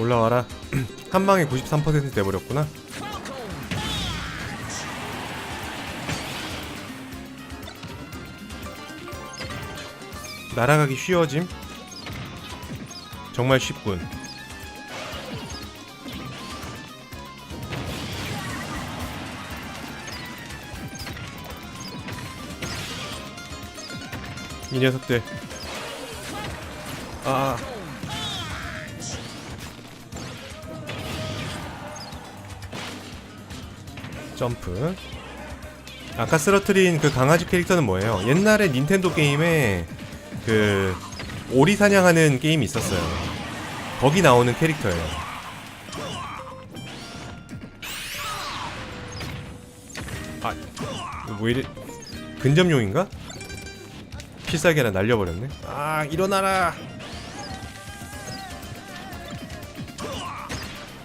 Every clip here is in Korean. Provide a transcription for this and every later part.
올라와라. 한 방에 93% 돼버렸구나. 날아가기 쉬워짐? 정말 쉽군. 이 녀석들. 아 점프. 아까 쓰러트린 그 강아지 캐릭터는 뭐예요? 옛날에 닌텐도 게임에 그 오리 사냥하는 게임이 있었어요. 거기 나오는 캐릭터예요. 아, 뭐 이래? 근접용인가? 필살기 하나 날려버렸네. 아 일어나라.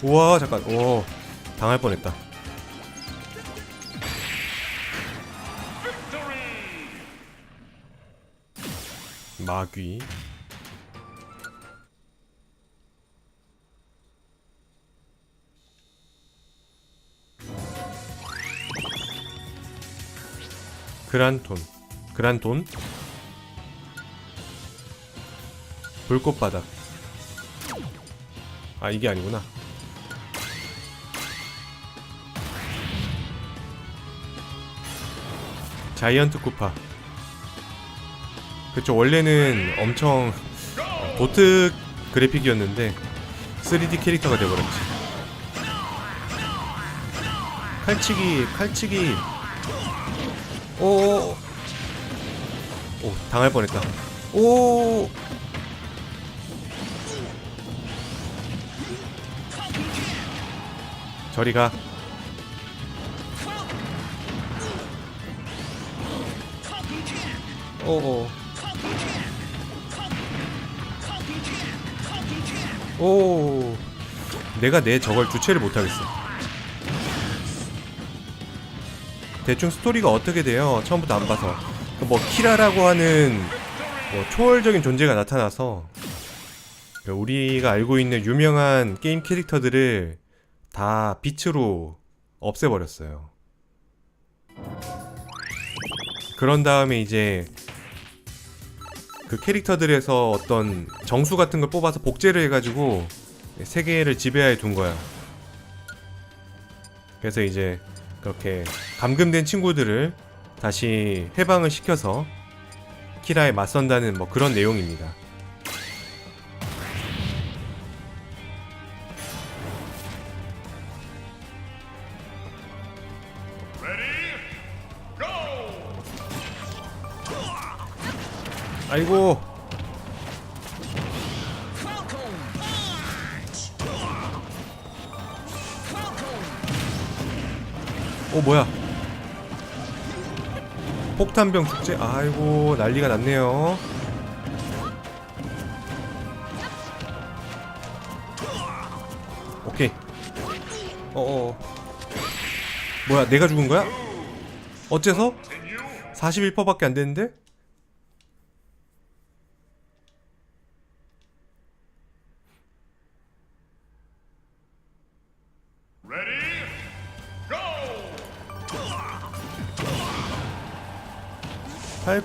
우와 잠깐. 오 당할 뻔했다 마귀. 그란톤. 그란돈 불꽃바닥. 아 이게 아니구나. 자이언트 쿠파 그쵸 원래는 엄청 도트 그래픽이었는데 3D 캐릭터가 돼버렸지. 칼치기 칼치기. 오오. 오 당할 뻔했다. 오. 저리가. 오오 오. 내가 내 저걸 주체를 못하겠어. 대충 스토리가 어떻게 돼요? 처음부터 안 봐서. 그뭐 키라라고 하는 뭐 초월적인 존재가 나타나서 그 우리가 알고 있는 유명한 게임 캐릭터들을 다 빛으로 없애버렸어요. 그런 다음에 이제 그 캐릭터들에서 어떤 정수 같은 걸 뽑아서 복제를 해가지고 세계를 지배하에 둔 거야. 그래서 이제 그렇게 감금된 친구들을 다시 해방을 시켜서 키라에 맞선다는 뭐 그런 내용입니다. 아이고 어 뭐야 폭탄병 축제 아이고 난리가 났네요 오케이 어어 뭐야 내가 죽은 거야? 어째서? 41%밖에 안 됐는데?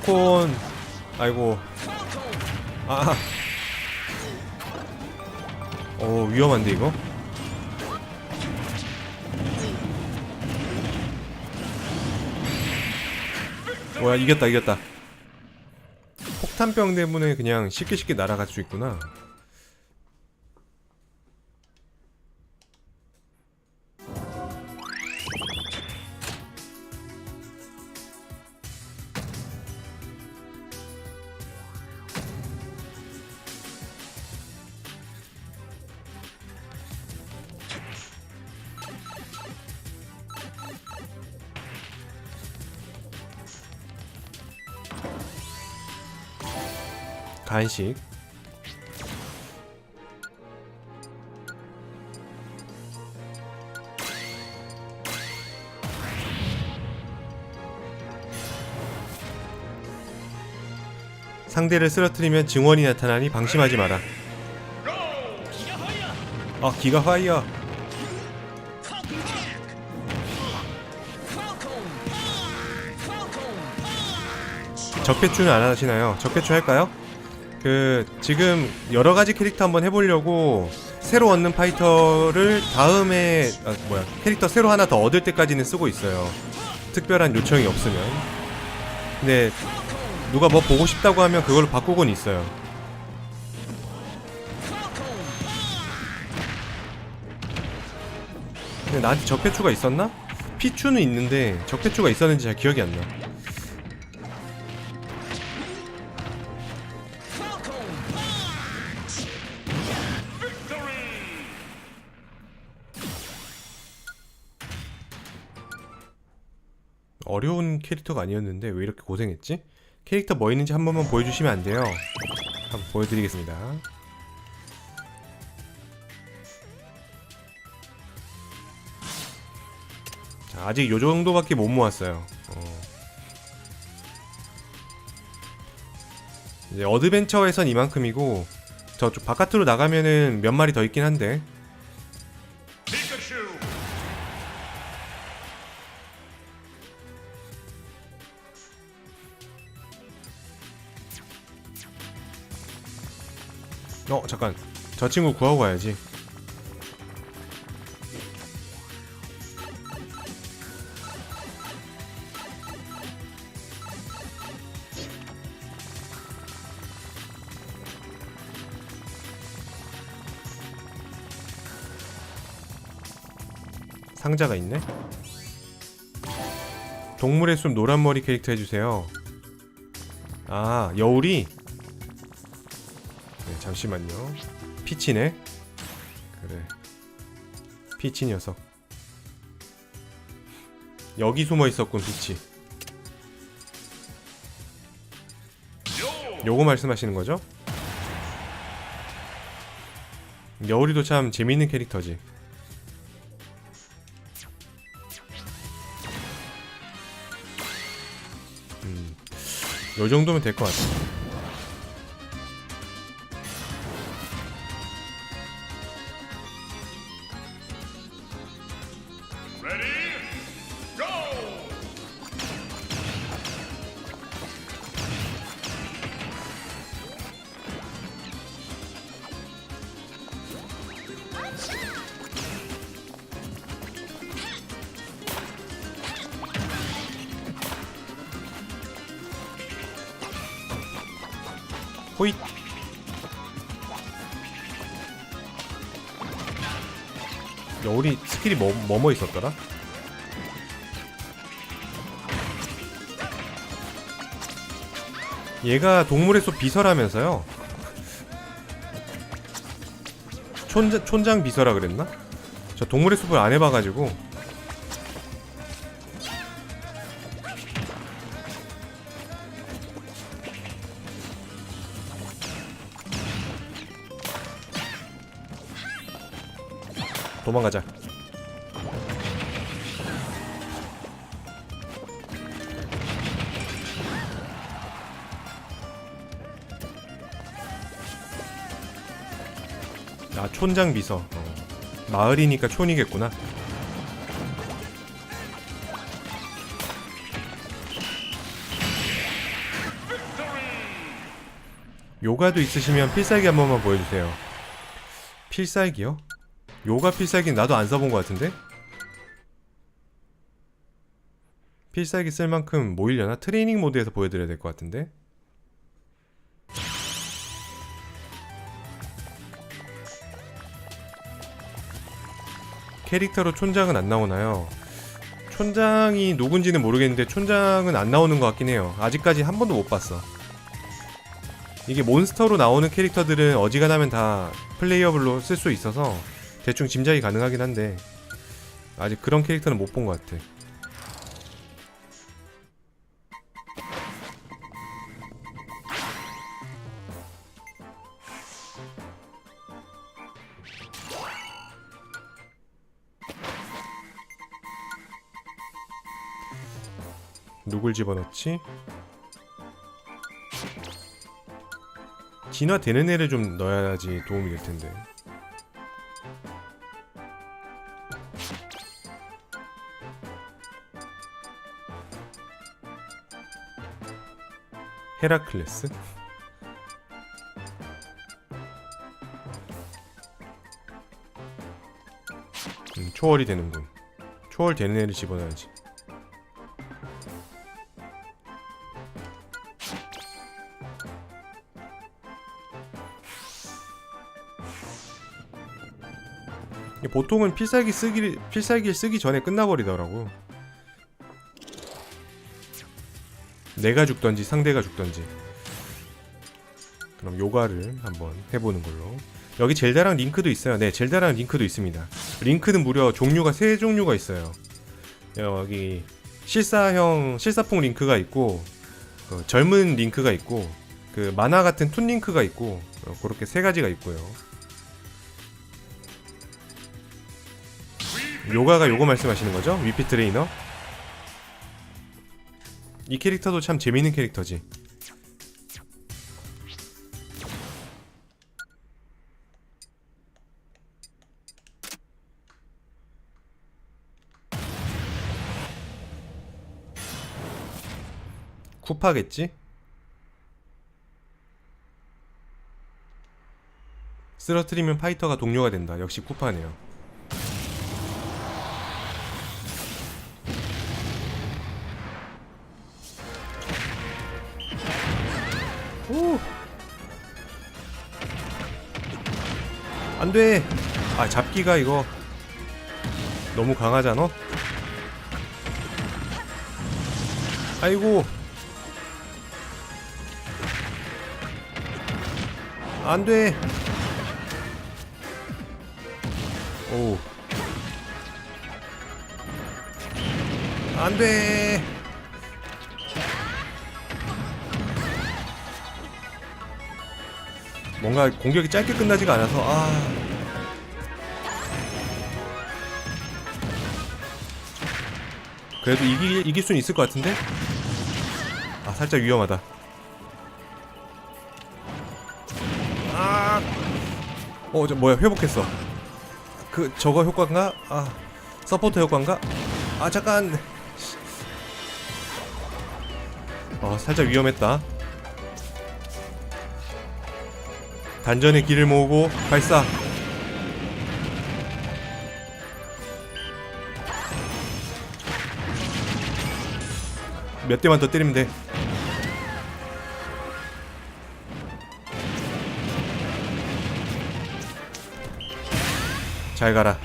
콘 아이고 아. 오 위험한데 이거? 뭐야 이겼다 이겼다 폭탄병 때문에 그냥 쉽게 쉽게 날아갈 수 있구나 간식 상대를 쓰러뜨리면 증원이 나타나니 방심하지 마라 아 기가 파이어 적배추는 안 하시나요? 적배추 할까요? 그 지금 여러 가지 캐릭터 한번 해보려고 새로 얻는 파이터를 다음에 아, 뭐야 캐릭터 새로 하나 더 얻을 때까지는 쓰고 있어요. 특별한 요청이 없으면. 근데 누가 뭐 보고 싶다고 하면 그걸로 바꾸곤 있어요. 근데 나한테 적폐추가 있었나? 피추는 있는데 적폐추가 있었는지 잘 기억이 안 나. 어려운 캐릭터가 아니었는데 왜 이렇게 고생했지? 캐릭터 뭐 있는지 한 번만 보여주시면 안 돼요. 한번 보여드리겠습니다. 자, 아직 요 정도밖에 못 모았어요. 어. 어드벤처에선 이만큼이고 저쪽 바깥으로 나가면은 몇 마리 더 있긴 한데 저 친구 구하고 가야지. 상자가 있네? 동물의 숲 노란머리 캐릭터 해주세요. 아 여울이? 네, 잠시만요. 피치네. 그래. 피치 녀석. 여기 숨어 있었군, 피치. 요거 말씀하시는 거죠? 여울이도 참 재밌는 캐릭터지. 음, 요 정도면 될 것 같아. 호잇 여울이 스킬이 뭐, 뭐뭐 있었더라? 얘가 동물의 숲 비서라면서요 촌장, 촌장 비서라 그랬나? 저 동물의 숲을 안 해봐가지고 도망가자. 아 촌장 비서. 어. 마을이니까 촌이겠구나. 요가도 있으시면 필살기 한 번만 보여주세요. 필살기요? 요가 필살기 나도 안 써본 것 같은데? 필살기 쓸 만큼 모이려나? 트레이닝 모드에서 보여드려야 될 것 같은데? 캐릭터로 촌장은 안 나오나요? 촌장이 누군지는 모르겠는데 촌장은 안 나오는 것 같긴 해요. 아직까지 한 번도 못 봤어. 이게 몬스터로 나오는 캐릭터들은 어지간하면 다 플레이어블로 쓸 수 있어서 대충 짐작이 가능하긴 한데 아직 그런 캐릭터는 못 본 것 같아. 누굴 집어넣지? 진화되는 애를 좀 넣어야지 도움이 될 텐데. 헤라클레스? 음, 초월이 되는군. 초월 되는 애를 집어넣어야지. 보통은 필살기 쓰기 필살기를 쓰기 전에 끝나버리더라고. 내가 죽던지 상대가 죽던지. 그럼 요가를 한번 해보는 걸로. 여기 젤다랑 링크도 있어요. 네, 젤다랑 링크도 있습니다. 링크는 무려 종류가 세 종류가 있어요. 여기 실사형 실사풍 링크가 있고 어, 젊은 링크가 있고 그 만화 같은 툰 링크가 있고 어, 그렇게 세 가지가 있고요. 요가가 요거 말씀하시는 거죠? 위피 트레이너? 이 캐릭터도 참 재밌는 캐릭터지. 쿠파겠지? 쓰러트리면 파이터가 동료가 된다. 역시 쿠파네요. 아, 잡기가 이거 너무 강하잖아? 아이고! 안 돼! 오. 안 돼! 뭔가 공격이 짧게 끝나지가 않아서 아 그래도 이기, 이길 수는 있을 것 같은데? 아 살짝 위험하다 아 어, 저 뭐야 회복했어 그 저거 효과인가? 아 서포터 효과인가? 아 잠깐 어 살짝 위험했다 단전의 길을 모으고 발사. 몇 대만 더 때리면 돼. 잘 가라.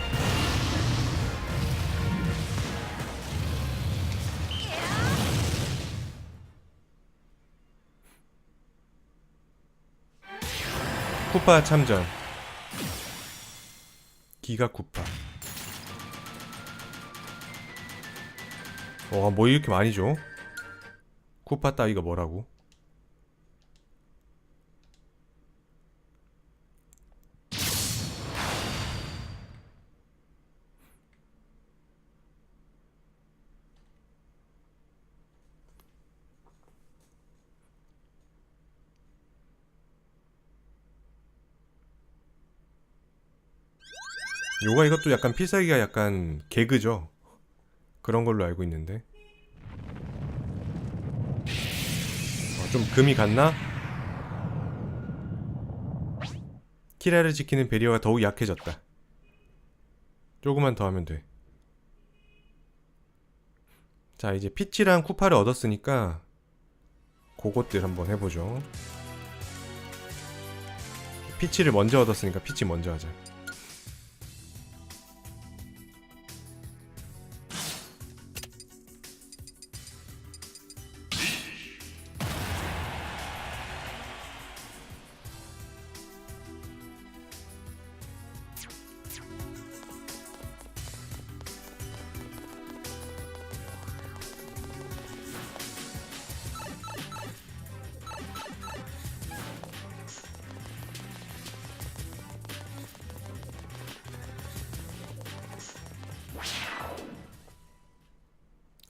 쿠파 참전 기가 쿠파 와뭐 이렇게 많이 줘? 쿠파 따위가 뭐라고? 요가 이것도 약간 필살기가 약간 개그죠. 그런 걸로 알고 있는데. 좀 금이 갔나? 키라를 지키는 베리어가 더욱 약해졌다. 조금만 더 하면 돼. 자, 이제 피치랑 쿠파를 얻었으니까 그것들 한번 해보죠. 피치를 먼저 얻었으니까 피치 먼저 하자.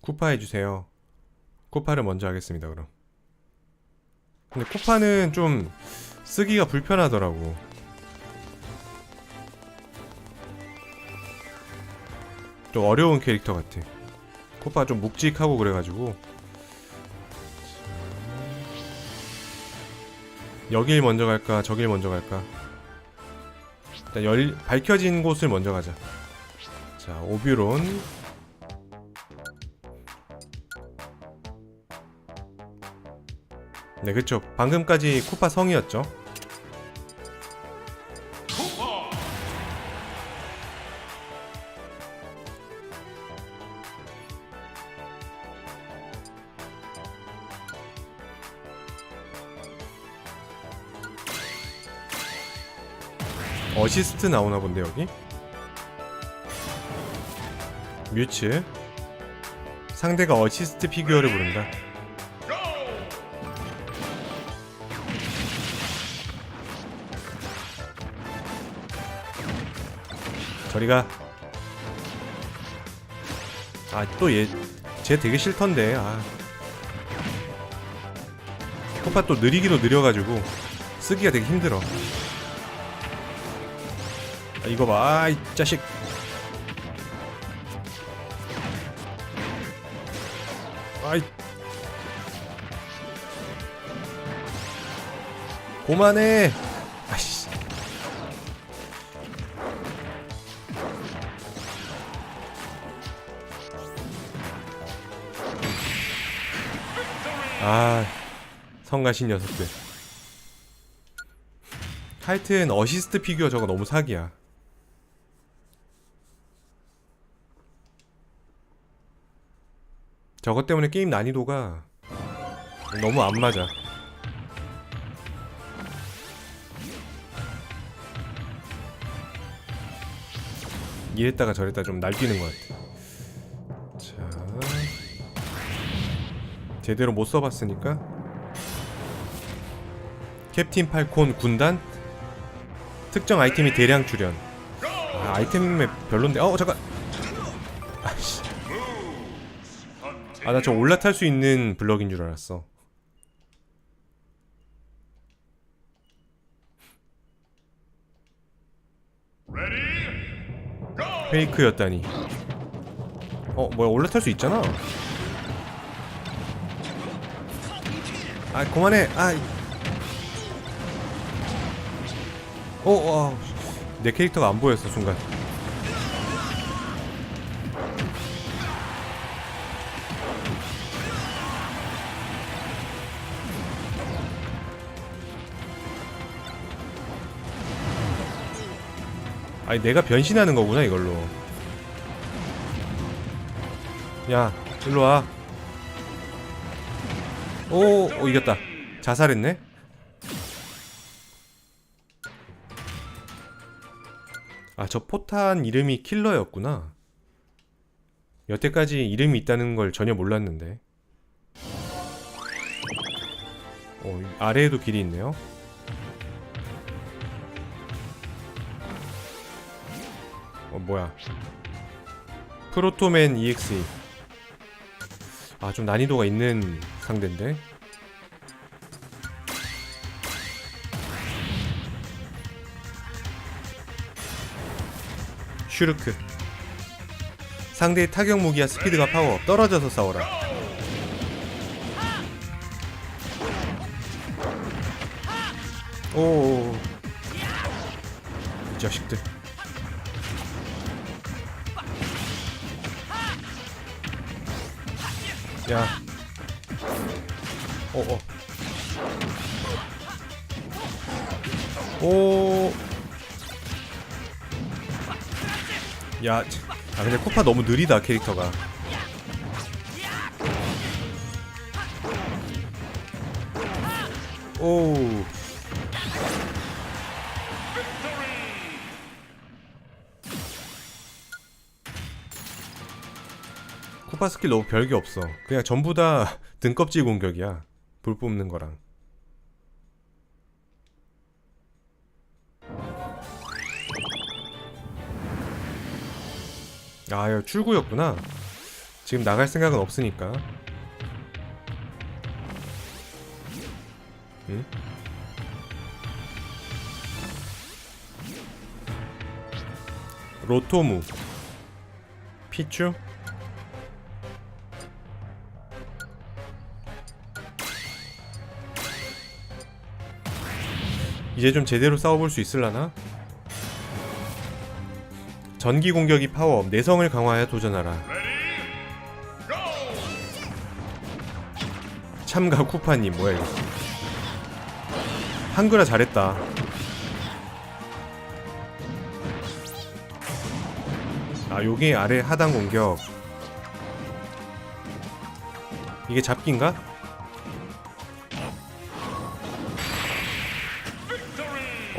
쿠파 해주세요. 쿠파를 먼저 하겠습니다, 그럼. 근데 쿠파는 좀 쓰기가 불편하더라고. 좀 어려운 캐릭터 같아. 코파가 좀 묵직하고 그래가지고 여길 먼저 갈까 저길 먼저 갈까 일단 열 밝혀진 곳을 먼저 가자 자 오뷰론 네 그쵸. 방금까지 쿠파 성이었죠. 어시스트 나오나 본데 여기? 뮤츠. 상대가 어시스트 피규어를 부른다 저리가 아 또 얘 쟤 되게 싫던데 아 코파 또 느리기도 느려가지고 쓰기가 되게 힘들어 아, 이거 봐, 아이 자식. 아이. 고만해. 아, 성가신 녀석들. 하여튼 어시스트 피규어 저거 너무 사기야. 저것 때문에 게임 난이도가 너무 안 맞아. 이랬다가 저랬다 좀 날뛰는 것 같아. 제대로 못 써봤으니까 캡틴 팔콘 군단 특정 아이템이 대량 출현. 아, 아이템 별론데. 어 잠깐. 아씨. 아 나 저 올라탈 수 있는 블럭인 줄 알았어 페이크였다니 어 뭐야 올라탈 수 있잖아 아 그만해. 아내 어, 어, 내 캐릭터가 안 보였어 순간. 아니 내가 변신하는 거구나 이걸로. 야 일로 와 오, 오 이겼다. 자살했네? 아 저 포탄 이름이 킬러였구나. 여태까지 이름이 있다는 걸 전혀 몰랐는데. 어, 아래에도 길이 있네요. 어 뭐야. 프로토맨 EXE 아 좀 난이도가 있는 상대인데. 슈르크. 상대의 타격 무기와 스피드가 파워 떨어져서 싸워라. 오이 자식들. 야. 어, 어. 오. 야, 참. 아 근데 코파 너무 느리다 캐릭터가. 오. 코파 스킬 너무 별게 없어. 그냥 전부 다 등껍질 공격이야. 불 뽑는 거랑. 아, 야, 출구였구나. 지금 나갈 생각은 없으니까. 응? 로토무 피추? 이제 좀 제대로 싸워볼 수 있을라나? 전기 공격이 파워업, 내성을 강화하여 도전하라. 참가 쿠파님 뭐야 이거? 한글화 잘했다. 아 요게 아래 하단 공격. 이게 잡기인가?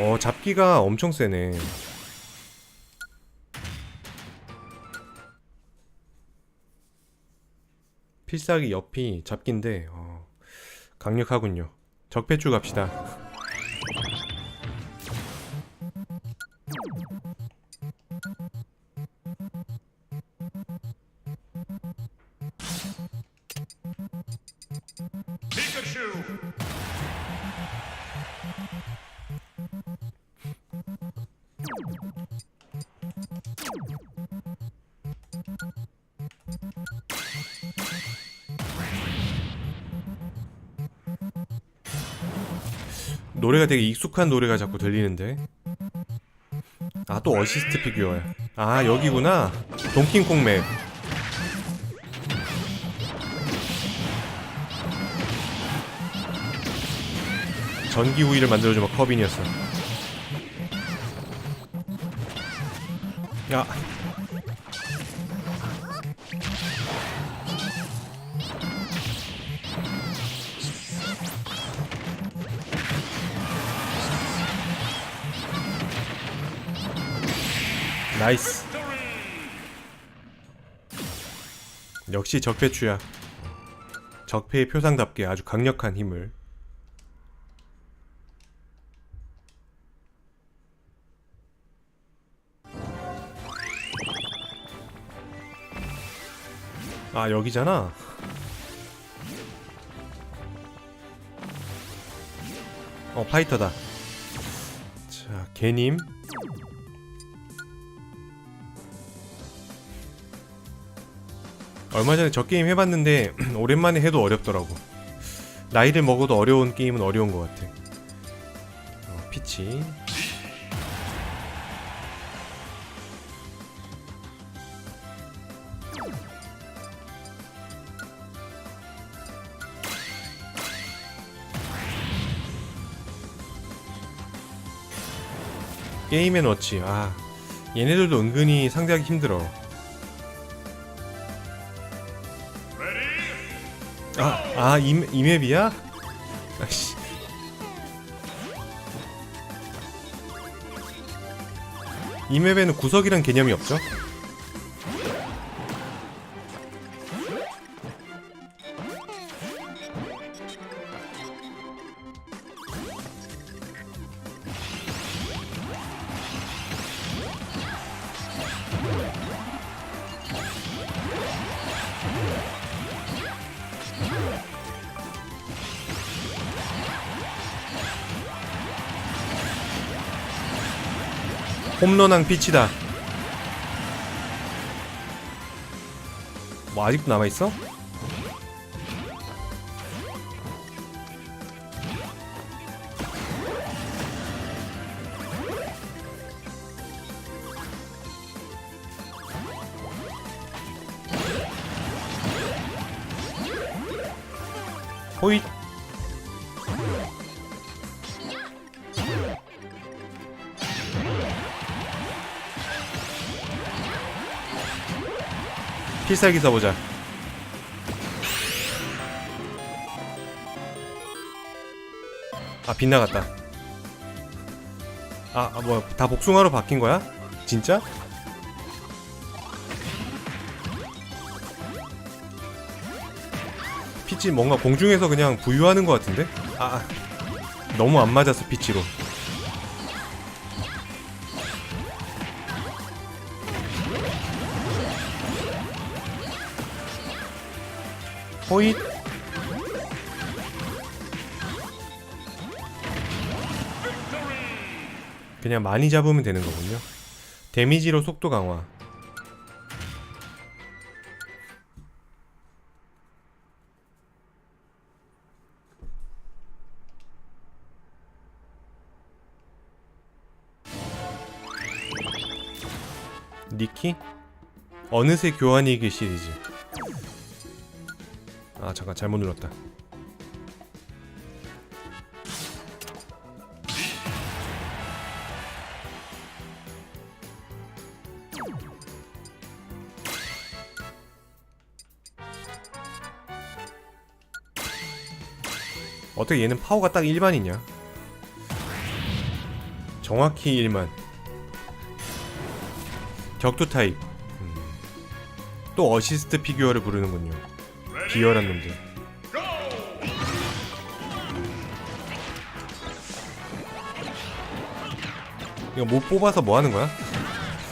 어 잡기가 엄청 세네. 필살기 옆이 잡기인데 어, 강력하군요. 적폐추 갑시다. 노래가 되게 익숙한 노래가 자꾸 들리는데. 아 또 어시스트 피규어야. 아 여기구나. 동킹콩 맵. 전기 우위를 만들어주면 커빈이었어. 야. 나이스. 역시 적폐추야. 적폐의 표상답게 아주 강력한 힘을. 아 여기잖아. 어 파이터다. 자 개님. 얼마 전에 저 게임 해봤는데 오랜만에 해도 어렵더라고. 나이를 먹어도 어려운 게임은 어려운 것 같아. 어, 피치. 넣지. 아, 얘네들도 은근히 상대하기 힘들어. 아, 아, 이, 이 맵이야? 아씨. 이 맵에는 구석이란 개념이 없죠? 홈런왕 피치다. 뭐 아직도 남아 있어? 필살기 써보자. 아 빗나갔다. 아, 아 뭐야 다 복숭아로 바뀐 거야? 진짜? 피치 뭔가 공중에서 그냥 부유하는 것 같은데? 아, 아 너무 안 맞았어 피치로. 호잇. 그냥 많이 잡으면 되는 거군요. 데미지로 속도 강화. 니키? 어느새 교환이기 시리즈. 아 잠깐 잘못 눌렀다. 어떻게 얘는 파워가 딱 일반이냐? 정확히 일만. 격투 타입. 음. 또 어시스트 피규어를 부르는군요 비열한 놈들 이거 못 뽑아서 뭐 하는 거야?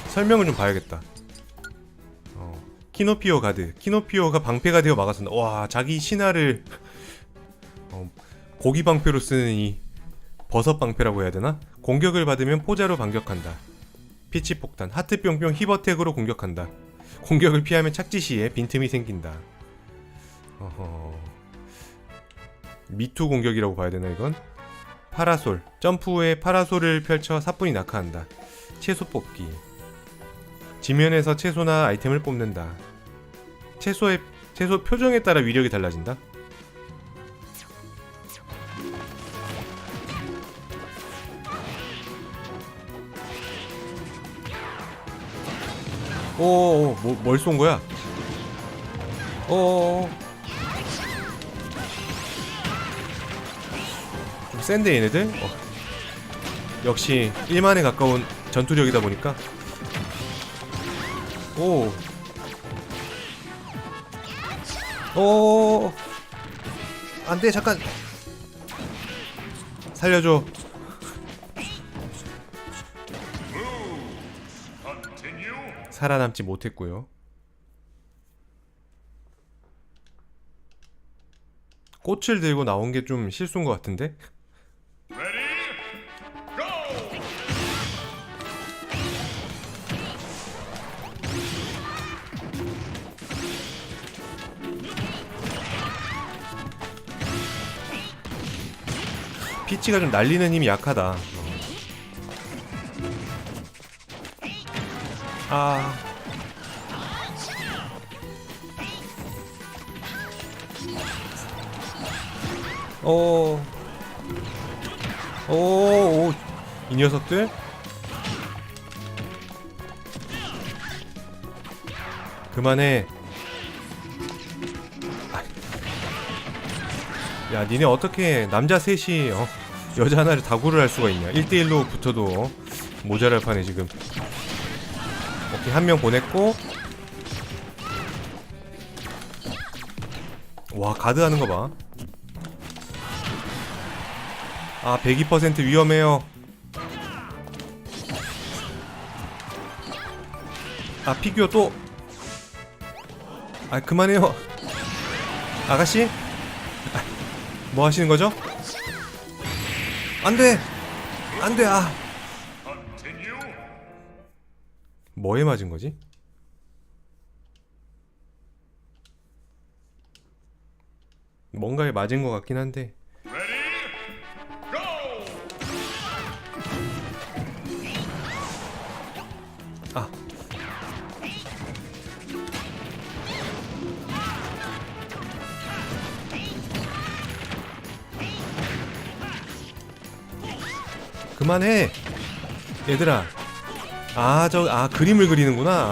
설명을 좀 봐야겠다 어, 키노피오 가드 키노피오가 방패가 되어 막았습니다 와 자기 신화를 어, 고기 방패로 쓰는 이 버섯 방패라고 해야 되나? 공격을 받으면 포자로 반격한다 피치 폭탄, 하트 뿅뿅 히버텍으로 공격한다. 공격을 피하면 착지 시에 빈틈이 생긴다. 어허. 미투 공격이라고 봐야 되나 이건? 파라솔, 점프 후에 파라솔을 펼쳐 사뿐히 낙하한다. 채소 뽑기. 지면에서 채소나 아이템을 뽑는다. 채소의 채소 표정에 따라 위력이 달라진다. 오, 뭐, 뭘 쏜 거야? 오, 좀 센데 얘네들? 어. 역시 1만에 가까운 전투력이다 보니까 오, 오, 안 돼 잠깐 살려줘. 살아남지 못했고요. 꽃을 들고 나온 게 좀 실수인 것 같은데? 피치가 좀 날리는 힘이 약하다. 아. 오. 오, 오. 이 녀석들? 그만해. 야, 니네 어떻게 남자 셋이 어, 여자 하나를 다구를 할 수가 있냐? 1대1로 붙어도 어, 모자랄 판에 지금. 오케이 한 명 보냈고 와 가드 하는 거봐 아 102% 위험해요 아 피규어 또 아 그만해요 아가씨 아, 뭐 하시는 거죠? 안돼. 안돼. 아. 뭐에 맞은 거지? 뭔가에 맞은 것 같긴 한데 그만해. 얘들아. 아 저 아 그림을 그리는구나